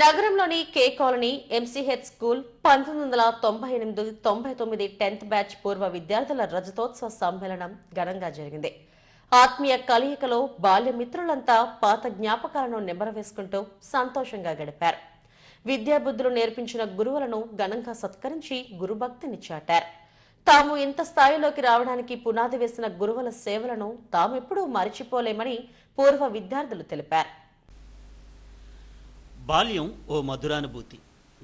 నగరంలోని కే colony MCH school పంతొమ్మిది వందల తొంభై ఎనిమిది తొంభై తొమ్మిది టెన్త్ బ్యాచ్ పూర్వ విద్యార్థుల రజతోత్సవ సమ్మేళనం ఘనంగా జరిగింది. ఆత్మీయ కలయికలో బాల్య మిత్రులంతా పాత జ్ఞాపకాలను నెమరవేసుకుంటూ సంతోషంగా గడిపారు. విద్యాబుద్ధులు నేర్పించిన గురువులను ఘనంగా సత్కరించి గురుభక్తిని చాటారు. తాము ఇంత స్థాయిలోకి రావడానికి పునాది వేసిన గురువుల సేవలను తామెప్పుడూ మరిచిపోలేమని పూర్వ విద్యార్థులు తెలిపారు. బాల్యం ఓ మధురానుభూతి.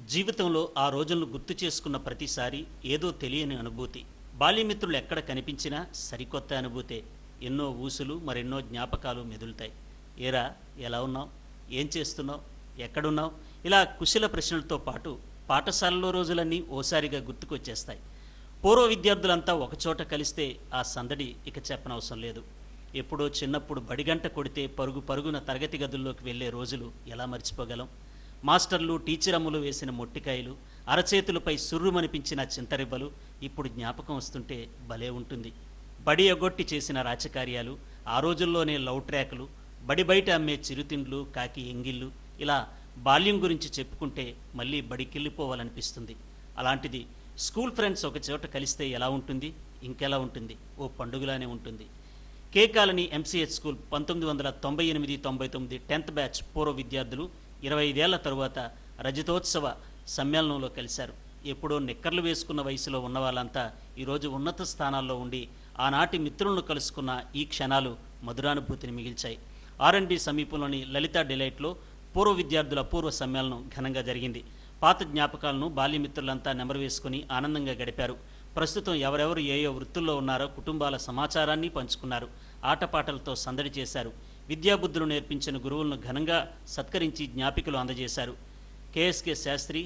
జీవితంలో ఆ రోజులను గుర్తు చేసుకున్న ప్రతిసారి ఏదో తెలియని అనుభూతి. బాల్యమిత్రులు ఎక్కడ కనిపించినా సరికొత్త అనుభూతే. ఎన్నో ఊసులు మరెన్నో జ్ఞాపకాలు మెదులుతాయి. ఏరా ఎలా ఉన్నావు? ఏం చేస్తున్నావు? ఎక్కడున్నావు? ఇలా కుశల ప్రశ్నలతో పాటు పాఠశాలలో రోజులన్నీ ఓసారిగా గుర్తుకొచ్చేస్తాయి. పూర్వ విద్యార్థులంతా ఒకచోట కలిస్తే ఆ సందడి ఇక చెప్పనవసరం లేదు. ఎప్పుడో చిన్నప్పుడు బడిగంట కొడితే పరుగు పరుగున తరగతి గదుల్లోకి వెళ్ళే రోజులు ఎలా మర్చిపోగలం? మాస్టర్లు టీచర్ అమ్ములు వేసిన మొట్టికాయలు అరచేతులపై సుర్రుమనిపించిన చింతరిబ్బలు ఇప్పుడు జ్ఞాపకం వస్తుంటే భలే ఉంటుంది. బడి ఎగొట్టి చేసిన రాచకార్యాలు ఆ రోజుల్లోనే లవ్ ట్రాక్లు బడి బయట అమ్మే చిరుతిండ్లు కాకి ఎంగిళ్ళు ఇలా బాల్యం గురించి చెప్పుకుంటే మళ్ళీ బడికెళ్ళిపోవాలనిపిస్తుంది. అలాంటిది స్కూల్ ఫ్రెండ్స్ ఒక చోట కలిస్తే ఎలా ఉంటుంది? ఇంకెలా ఉంటుంది? ఓ పండుగలానే ఉంటుంది. కే కాలనీ ఎంసీహెచ్ స్కూల్ పంతొమ్మిది వందల తొంభై ఎనిమిది తొంభై తొమ్మిది టెన్త్ బ్యాచ్ పూర్వ విద్యార్థులు ఇరవై ఐదేళ్ళ తరువాత రజతోత్సవ సమ్మేళనంలో కలిశారు. ఎప్పుడో నిక్కర్లు వేసుకున్న వయసులో ఉన్న వాళ్ళంతా ఈరోజు ఉన్నత స్థానాల్లో ఉండి ఆనాటి మిత్రులను కలుసుకున్న ఈ క్షణాలు మధురానుభూతిని మిగిల్చాయి. ఆర్ఎండ్బి సమీపంలోని లలిత డిలైట్లో పూర్వ విద్యార్థుల పూర్వ సమ్మేళనం ఘనంగా జరిగింది. పాత జ్ఞాపకాలను బాల్యమిత్రులంతా నెమరు వేసుకుని ఆనందంగా గడిపారు. ప్రస్తుతం ఎవరెవరు ఏ ఏ వృత్తుల్లో ఉన్నారో కుటుంబాల సమాచారాన్ని పంచుకున్నారు. ఆటపాటలతో సందడి చేశారు. విద్యాబుద్ధులు నేర్పించిన గురువులను ఘనంగా సత్కరించి జ్ఞాపికలు అందజేశారు. KSK Sastri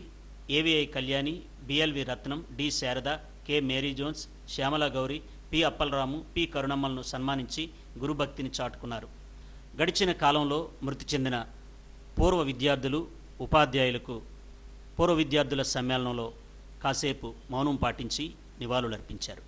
AVI Kalyani BLV Ratnam D Sarada K Mary Jones Shyamala Gauri P Appalaramu P కరుణమ్మలను సన్మానించి గురుభక్తిని చాటుకున్నారు. గడిచిన కాలంలో మృతి చెందిన పూర్వ విద్యార్థులు ఉపాధ్యాయులకు పూర్వ విద్యార్థుల సమ్మేళనంలో కాసేపు మౌనం పాటించి నివాళులర్పించారు.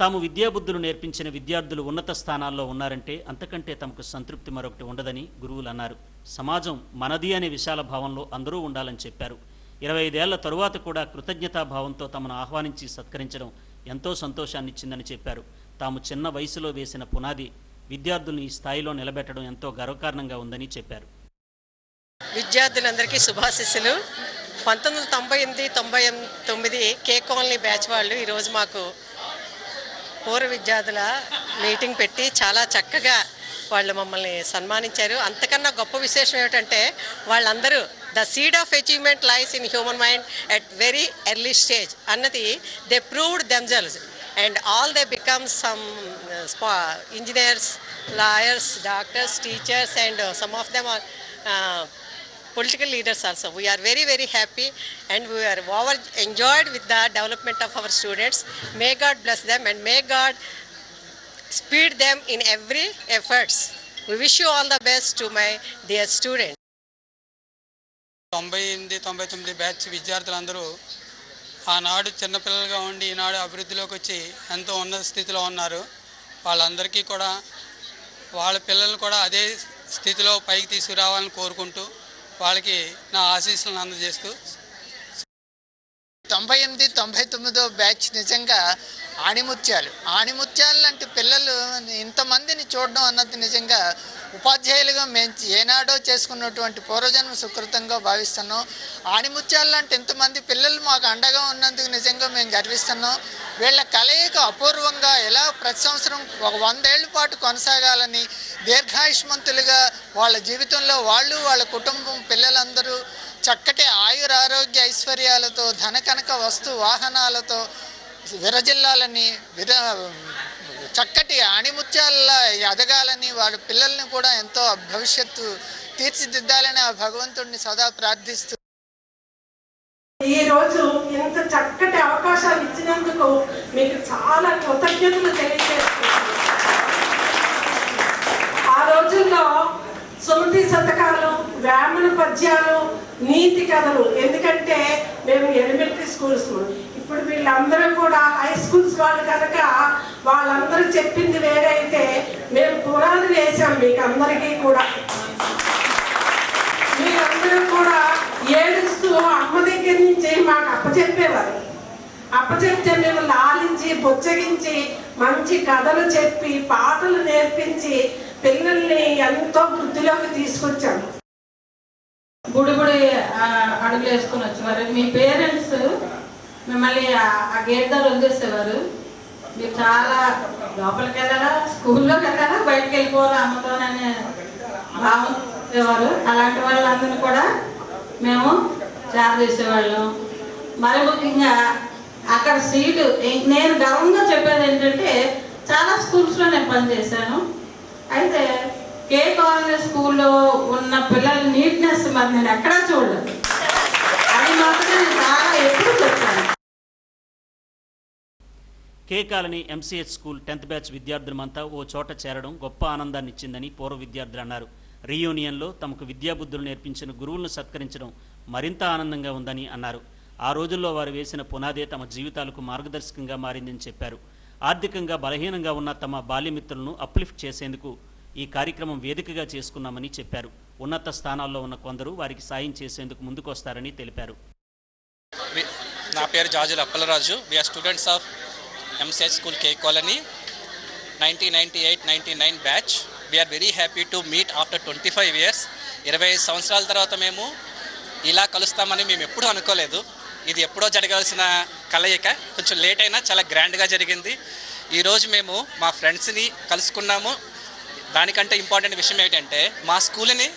తాము విద్యాబుద్ధులు నేర్పించిన విద్యార్థులు ఉన్నత స్థానాల్లో ఉన్నారంటే అంతకంటే తమకు సంతృప్తి మరొకటి ఉండదని గురువులు అన్నారు. సమాజం మనది అనే విశాల భావంలో అందరూ ఉండాలని చెప్పారు. ఇరవై ఐదేళ్ళ తరువాత కూడా కృతజ్ఞతాభావంతో తమను ఆహ్వానించి సత్కరించడం ఎంతో సంతోషాన్నిచ్చిందని చెప్పారు. తాము చిన్న వయసులో వేసిన పునాది విద్యార్థుల్ని ఈ స్థాయిలో నిలబెట్టడం ఎంతో గర్వకారణంగా ఉందని చెప్పారు. విద్యార్థులందరికీ శుభాశిస్సులు. పంతొమ్మిది వందల తొంభై ఎనిమిది తొంభై తొమ్మిది కే కాలనీ బ్యాచ్ వాళ్ళు ఈరోజు మాకు పూర్వ విద్యార్థుల మీటింగ్ పెట్టి చాలా చక్కగా వాళ్ళు మమ్మల్ని సన్మానించారు. అంతకన్నా గొప్ప విశేషం ఏమిటంటే వాళ్ళందరూ the seed of achievement lies in human mind at very early stage అన్నది they proved themselves and all they become some engineers lawyers doctors teachers and some of them are political leaders also. We are very, very happy and we are over enjoyed with the development of our students. May God bless them and may God speed them in every efforts. We wish you all the best to my dear students. తొంభై ఎనిమిది తొంభై తొమ్మిది batch విద్యార్థులందరూ ఆనాడు చిన్నపిల్లలుగా ఉండి ఈనాడు అభివృద్ధిలోకి వచ్చి ఎంతో ఉన్నత స్థితిలో ఉన్నారు వాళ్ళందరికీ కూడా వాళ్ళ పిల్లల్ని కూడా అదే స్థితిలో పైకి తీసుకురావాలని కోరుకుంటూ వాళ్ళకి నా ఆశీస్సులను అందజేస్తూ తొంభై ఎనిమిది తొంభై తొమ్మిదో బ్యాచ్ నిజంగా ఆణిముత్యాలు. ఆణిముత్యాలు లాంటి పిల్లలు ఇంతమందిని చూడడం అన్నది నిజంగా ఉపాధ్యాయులుగా మేము ఏనాడో చేసుకున్నటువంటి పూర్వజన్మ సుకృతంగా భావిస్తున్నాం. ఆణిముత్యాలు లాంటి ఇంతమంది పిల్లలు మాకు అండగా ఉన్నందుకు నిజంగా మేము గర్విస్తున్నాం. వీళ్ళ కలయిక అపూర్వంగా ఎలా ప్రతి సంవత్సరం ఒక వందేళ్ళ పాటు కొనసాగాలని దీర్ఘాయుష్మంతులుగా వాళ్ళ జీవితంలో వాళ్ళు వాళ్ళ కుటుంబం పిల్లలందరూ చక్కటి ఆయురారోగ్య ఐశ్వర్యాలతో ధన కనక వస్తు వాహనాలతో విరజిల్లాలని విర చక్కటి ఆణిముత్యాల ఎదగాలని వాళ్ళ పిల్లల్ని కూడా ఎంతో భవిష్యత్తు తీర్చిదిద్దాలని ఆ భగవంతుడిని సదా ప్రార్థిస్తూ ఈ రోజు ఇంత చక్కటి అవకాశాలు ఇచ్చినందుకు మీకు చాలా కృతజ్ఞతలు తెలియజేస్తున్నాను. ఆ రోజుల్లో సుమతి శతకాలు వేమన పద్యాలు నీతి కథలు. ఎందుకంటే మేము ఎలిమెంటరీ స్కూల్స్ ఇప్పుడు వీళ్ళందరూ కూడా హై స్కూల్స్ వాళ్ళు కనుక వాళ్ళందరూ చెప్పింది వేరైతే మేము పునాది వేసాం మీకు అందరికీ కూడా. మీరందరూ కూడా ఏడుస్తూ అమ్మ దగ్గర నుంచి మాకు అప్పచెప్పేవారు. అప్పచెప్తే మేము లాలించి బుచ్చగించి మంచి కథలు చెప్పి పాటలు నేర్పించి పిల్లల్ని ఎంతో వృద్ధిలోకి తీసుకొచ్చాము బుడిబుడి ఆ, అడుగులు వేసుకుని వచ్చేవారు. మీ పేరెంట్స్ మిమ్మల్ని ఆ- గేట్ దగ్గర వదిలేసేవారు. మీరు చాలా లోపలికి వెళ్ళాలా స్కూల్లోకి వెళ్ళాలా బయటకు వెళ్ళిపోవాలా అమ్మతోననే భావం చేసేవారు అలాంటి వాళ్ళందరినీ కూడా మేము చేర చేసేవాళ్ళం. మరి ముఖ్యంగా అక్కడ సీటు నేను గర్వంగా చెప్పేది ఏంటంటే చాలా స్కూల్స్లో నేను పనిచేశాను. అయితే కే కాలనీ స్కూల్లో ఉన్న పిల్లల నీట్నెస్ మరి నేను ఎక్కడా చూడలేదు. అది మాత్రం నేను చాలా ఎప్పుడు చెప్తాను K colony MCH school tenth batch విద్యార్థులమంతా ఓ చోట చేరడం గొప్ప ఆనందాన్ని ఇచ్చిందని పూర్వ విద్యార్థులు అన్నారు. రీయూనియన్లో తమకు విద్యాబుద్ధులు నేర్పించిన గురువులను సత్కరించడం మరింత ఆనందంగా ఉందని అన్నారు. ఆ రోజుల్లో వారు వేసిన పునాదే తమ జీవితాలకు మార్గదర్శకంగా మారిందని చెప్పారు. ఆర్థికంగా బలహీనంగా ఉన్న తమ బాల్యమిత్రులను అప్లిఫ్ట్ చేసేందుకు ఈ కార్యక్రమం వేదికగా చేసుకున్నామని చెప్పారు. ఉన్నత స్థానాల్లో ఉన్న కొందరు వారికి సాయం చేసేందుకు ముందుకొస్తారని తెలిపారు. నా పేరు Jajula Appalaraju. We're students of MCH school K colony nineteen ninety eight ninety nine batch we're very happy to meet after twenty five years ఇరవై ఐదు సంవత్సరాల తర్వాత మేము ఇలా కలుస్తామని మేము ఎప్పుడూ అనుకోలేదు. ఇది ఎప్పుడో జరగాల్సిన కలయిక. కొంచెం లేట్ అయినా చాలా గ్రాండ్గా జరిగింది. ఈరోజు మేము మా ఫ్రెండ్స్ని కలుసుకున్నాము. దానికంటే ఇంపార్టెంట్ విషయం ఏంటంటే మా స్కూల్ని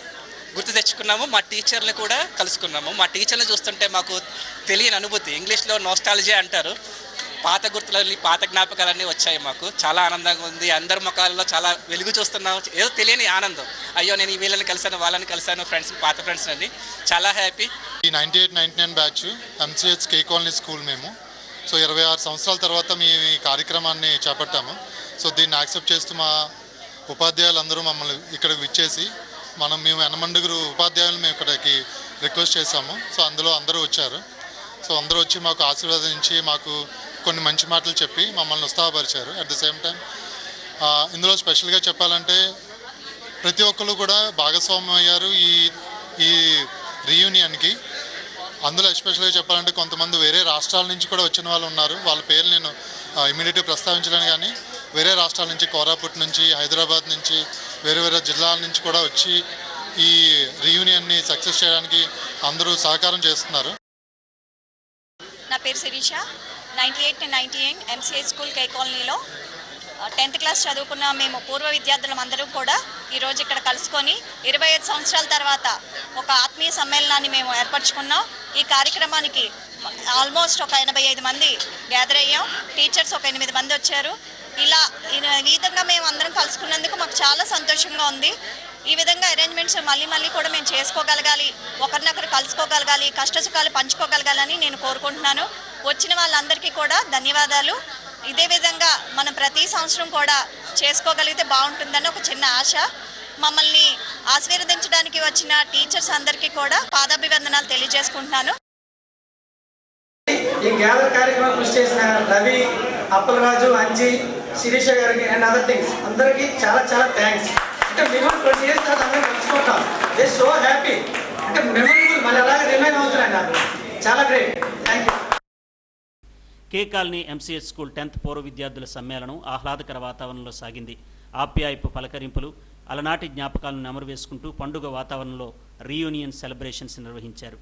గుర్తు తెచ్చుకున్నాము మా టీచర్ని కూడా కలుసుకున్నాము. మా టీచర్ని చూస్తుంటే మాకు తెలియని అనుభూతి ఇంగ్లీష్లో నోస్టాలజీ అంటారు. పాత గుర్తులు పాత జ్ఞాపకాలన్నీ వచ్చాయి మాకు. చాలా ఆనందంగా ఉంది. అందరి ముఖాలలో చాలా వెలుగు చూస్తున్నాం ఏదో తెలియని ఆనందం. అయ్యో నేను ఈ వీళ్ళని కలిసాను వాళ్ళని కలిశాను ఫ్రెండ్స్ పాత ఫ్రెండ్స్ అని చాలా హ్యాపీ ఈ ninety eight ninety nine batch MCH K colony school మేము. సో ఇరవై ఆరు సంవత్సరాల తర్వాత మీ కార్యక్రమాన్ని చేపట్టాము. సో దీన్ని యాక్సెప్ట్ చేస్తూ మా ఉపాధ్యాయులందరూ మమ్మల్ని ఇక్కడికి విచ్చేసి మనం మేము ఎనమండుగురు ఉపాధ్యాయులు మేము ఇక్కడికి రిక్వెస్ట్ చేశాము. సో అందులో అందరూ వచ్చారు. సో అందరూ వచ్చి మాకు ఆశీర్వదించి మాకు కొన్ని మంచి మాటలు చెప్పి మమ్మల్ని ఉత్సాహపరిచారు. అట్ ద సేమ్ టైం ఇందులో స్పెషల్గా చెప్పాలంటే ప్రతి ఒక్కరు కూడా భాగస్వామ్యం అయ్యారు ఈ ఈ రీయూనియన్కి. అందులో ఎస్పెషల్గా చెప్పాలంటే కొంతమంది వేరే రాష్ట్రాల నుంచి కూడా వచ్చిన వాళ్ళు ఉన్నారు. వాళ్ళ పేర్లు నేను ఇమీడియట్గా ప్రస్తావించలేను కానీ వేరే రాష్ట్రాల నుంచి కోరాపుట్ నుంచి హైదరాబాద్ నుంచి వేరే వేరే జిల్లాల నుంచి కూడా వచ్చి ఈ రీయూనియన్ని సక్సెస్ చేయడానికి అందరూ సహకారం చేస్తున్నారు. నా పేరు Sirisha. Ninety eight ninety eight MCI school K కాలనీలో టెన్త్ క్లాస్ చదువుకున్న మేము పూర్వ విద్యార్థులం అందరం కూడా ఈరోజు ఇక్కడ కలుసుకొని ఇరవై ఐదు సంవత్సరాల తర్వాత ఒక ఆత్మీయ సమ్మేళనాన్ని మేము ఏర్పరచుకున్నాం. ఈ కార్యక్రమానికి ఆల్మోస్ట్ ఒక ఎనభై ఐదు మంది గ్యాదర్ అయ్యాం. టీచర్స్ ఒక ఎనిమిది మంది వచ్చారు. ఇలా ఈ విధంగా మేము అందరం కలుసుకున్నందుకు మాకు చాలా సంతోషంగా ఉంది. ఈ విధంగా అరేంజ్మెంట్స్ మళ్ళీ మళ్ళీ కూడా మేము చేసుకోగలగాలి ఒకరినొకరు కలుసుకోగలగాలి కష్టసుఖాలు పంచుకోగలగాలని నేను కోరుకుంటున్నాను. వచ్చిన వాళ్ళందరికీ కూడా ధన్యవాదాలు. ఇదే విధంగా మనం ప్రతి సంవత్సరం కూడా చేసుకోగలిగితే బాగుంటుందని ఒక చిన్న ఆశ. మమ్మల్ని ఆశీర్వదించడానికి వచ్చిన టీచర్స్ అందరికీ కూడా పాదాభివందనాలు తెలియజేసుకుంటున్నాను. ఈ గ్యాదర్ కార్యక్రమం కృషి చేసిన రవి అప్పలరాజు అంజీ శిరీష గారికి అండ్ అదర్ థింగ్స్ అందరికీ చాలా చాలా థ్యాంక్స్ అంటే మేము ట్వంటీ ఇయర్స్ తర్వాత అందరూ కలుసుకుంటాం దే సో హ్యాపీ అంటే మెమొరబుల్ మళ్ళీ అలాగే రిమైన్ అవుతున్నాయి నాకు. చాలా great thank you K colony MCS school tenth పూర్వ విద్యార్థుల సమ్మేళనం ఆహ్లాదకర వాతావరణంలో సాగింది. ఆప్యాయపు పలకరింపులు అలనాటి జ్ఞాపకాలను నెమరు వేసుకుంటూ పండుగ వాతావరణంలో రీయూనియన్ సెలబ్రేషన్స్ నిర్వహించారు.